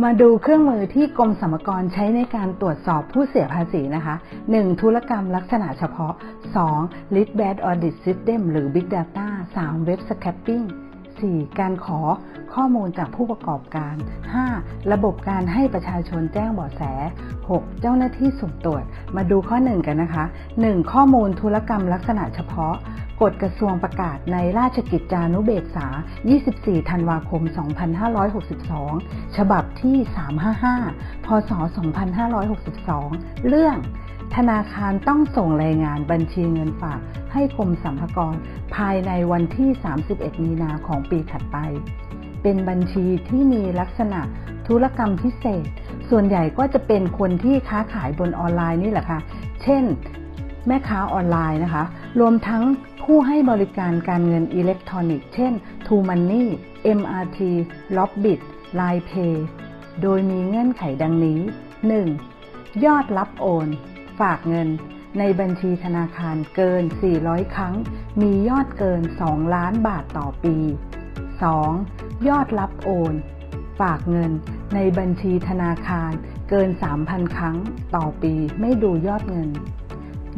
มาดูเครื่องมือที่กรมสรรพากรใช้ในการตรวจสอบผู้เสียภาษีนะคะ 1. ธุรกรรมลักษณะเฉพาะ 2. l i t Bad Audit System หรือ Big Data 3. Web Scraping 4. การขอข้อมูลจากผู้ประกอบการ 5. ระบบการให้ประชาชนแจ้งเบาะแส 6. เจ้าหน้าที่สุ่มตรวจ มาดูข้อ 1 กันนะคะ 1. ข้อมูลธุรกรรมลักษณะเฉพาะ กฎกระทรวงประกาศในราชกิจจานุเบกษา 24 ธันวาคม 2562 ฉบับที่ 355 พศ 2562 เรื่อง ธนาคารต้องส่งรายงานบัญชีเงินฝากให้กรมสรรพากรภายในวันที่ 31 มีนาของปีถัดไป เป็นบัญชีที่มีลักษณะธุรกรรมพิเศษ ส่วนใหญ่ก็จะเป็นคนที่ค้าขายบนออนไลน์นี่แหละค่ะ เช่น แม่ค้าออนไลน์นะคะ รวมทั้งผู้ให้บริการการเงินอิเล็กทรอนิกส์ เช่น True Money MRT Lobbit Line Pay โดยมีเงื่อนไขดังนี้ 1. ยอดรับโอน ฝากเงิน ในบัญชีธนาคารเกิน 400 ครั้ง มียอดเกิน 2 ล้านบาทต่อปี 2. ยอดรับโอน ฝากเงิน ในบัญชีธนาคารเกิน 3,000 ครั้งต่อปีไม่ดูยอดเงิน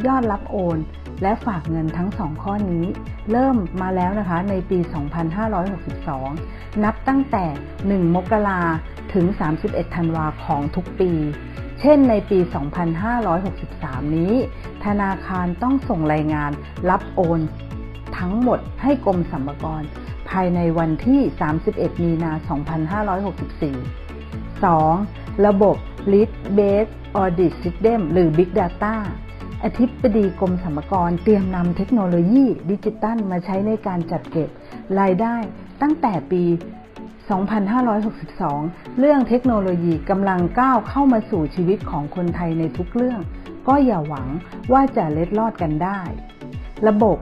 ยอดรับโอน และฝากเงินทั้งสองข้อนี้ เริ่มมาแล้วนะคะในปี 2562 นับตั้งแต่ 1 มกราถึง 31 ธันวาของทุกปี เช่นในปี 2563 นี้ ธนาคารต้องส่งรายงานรับโอนทั้งหมดให้กรมสรรพากรภายในวันที่ 31 มีนา 2564 2. ระบบ List Based Audit System หรือ Big Data อธิบดีกรมสรรพากรเตรียมนำเทคโนโลยีดิจิตัลมาใช้ในการจัดเก็บรายได้ตั้งแต่ปี 2562 เรื่องเทคโนโลยีกำลังก้าวเข้ามาสู่ชีวิตของคนไทยในทุกเรื่อง ก็อย่าหวังว่าจะเล็ดลอดกันได้ ระบบ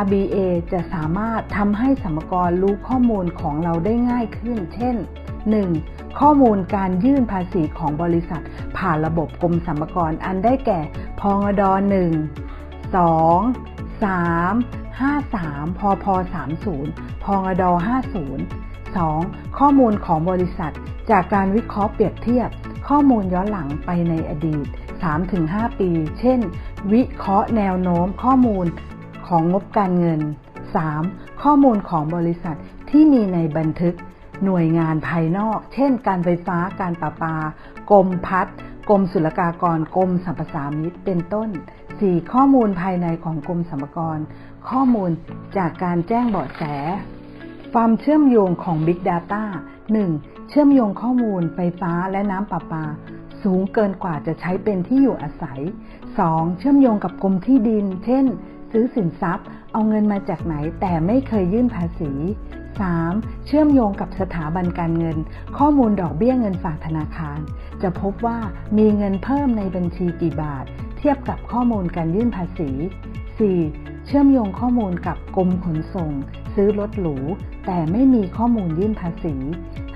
RBA จะสามารถทำให้สมกรรู้ข้อมูลของเราได้ง่ายขึ้น เช่น 1. ข้อมูลการยื่นภาษีของบริษัท ผ่านระบบกรมสรรพากรอันได้แก่ พงด1 2 3 53พพ30พงด50 2. ข้อมูลของบริษัท จากการวิเคราะห์เปรียบเทียบ ข้อมูลย้อนหลังไปในอดีต 3-5 ปี เช่น วิเคราะห์แนวโน้มข้อมูลของงบการเงิน 3. ข้อมูลของบริษัทที่มีในบันทึก หน่วยงานภายนอก เช่น การไฟฟ้าการประปากรมพัฒน์กรมศุลกากรกรมสรรพสามิตเป็นต้น 4. ข้อมูลภายในของกรมสรรพากร ข้อมูลจากการแจ้งเบาะแส ความเชื่อมโยงของ Big Data 1. เชื่อมโยงข้อมูลไฟฟ้าและน้ำประปา สูงเกินกว่าจะใช้เป็นที่อยู่อาศัย 2. เชื่อมโยงกับกรมที่ดิน เช่น ซื้อสินทรัพย์ เอาเงินมาจากไหนแต่ไม่เคยยื่นภาษี 3. เชื่อมโยงกับสถาบันการเงิน ข้อมูลดอกเบี้ยเงินฝากธนาคาร จะพบว่ามีเงินเพิ่มในบัญชีกี่บาท เทียบกับข้อมูลการยื่นภาษี 4. เชื่อมโยงข้อมูลกับกรมขนส่ง ซื้อรถหรู แต่ไม่มีข้อมูลยื่นภาษี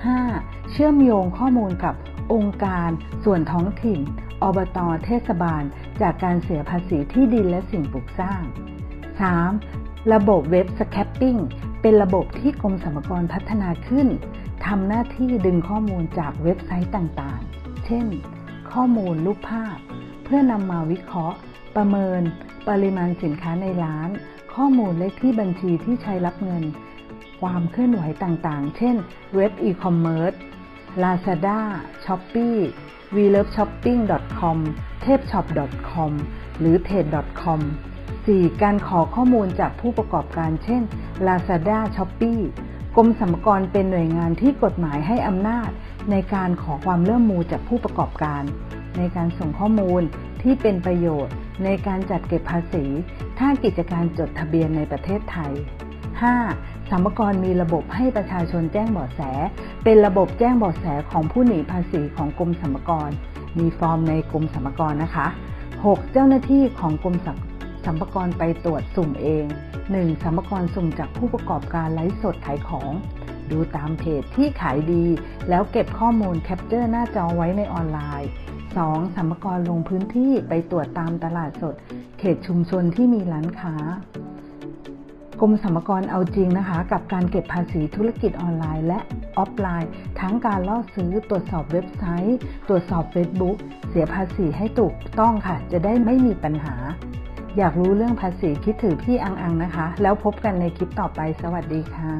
5. เชื่อมโยงข้อมูลกับองค์การ ส่วนท้องถิ่น อบตเทศบาล จากการเสียภาษีที่ดินและสิ่งปลูกสร้าง 3. ระบบเว็บสแคปปิ้ง เป็นระบบที่กรมสรรพากรพัฒนาขึ้นทำหน้าที่ดึงข้อมูลจากเว็บไซต์ต่างๆ เช่น ข้อมูลรูปภาพ เพื่อนำมาวิเคราะห์ ประเมิน ปริมาณสินค้าในร้าน ข้อมูลเลขที่บัญชีที่ใช้รับเงิน ความเคลื่อนไหวต่างๆ เช่น เว็บอีคอมเมิร์ซ Lazada, Shopee, w e l o v e s h o p p i n g c o m t e p s h o p c o m หรือ t a d e c o m 4. การขอข้อมูลจากผู้ประกอบการเช่น Lazada, Shopee กรมสรรพากรเป็นหน่วยงานที่กฎหมายให้อำนาจ ในการขอความร่มมือจากผู้ประกอบการ ในการส่งข้อมูลที่เป็นประโยชน์ ในการจัดเก็บภาษี ถ้ากิจการจดทะเบียนในประเทศไทย 5. สรรพากรมีระบบให้ประชาชนแจ้งเบาะแส เป็นระบบแจ้งเบาะแสของผู้หนีภาษีของกรมสรรพากร มีฟอร์มในกรมสรรพากรนะคะ 6. เจ้าหน้าที่ของกรมสรร สัมภาระไปตรวจสุ่มเอง 1. สัมภาระสุ่มจากผู้ประกอบการไลฟ์สดขายของ ดูตามเพจที่ขายดี แล้วเก็บข้อมูลแคปเจอร์หน้าจอไว้ในออนไลน์ 2. สัมภาระลงพื้นที่ไปตรวจตามตลาดสด เขตชุมชนที่มีร้านค้ากรมสรรพากรเอาจริงนะคะ กับการเก็บภาษีธุรกิจออนไลน์และออฟไลน์ ทั้งการล่อซื้อตรวจสอบเว็บไซต์ ตรวจสอบเฟซบุ๊กเสียภาษีให้ถูกต้องค่ะ จะได้ไม่มีปัญหา อยากรู้เรื่องภาษีคิดถือพี่อังอังนะคะ แล้วพบกันในคลิปต่อไปสวัสดีค่ะ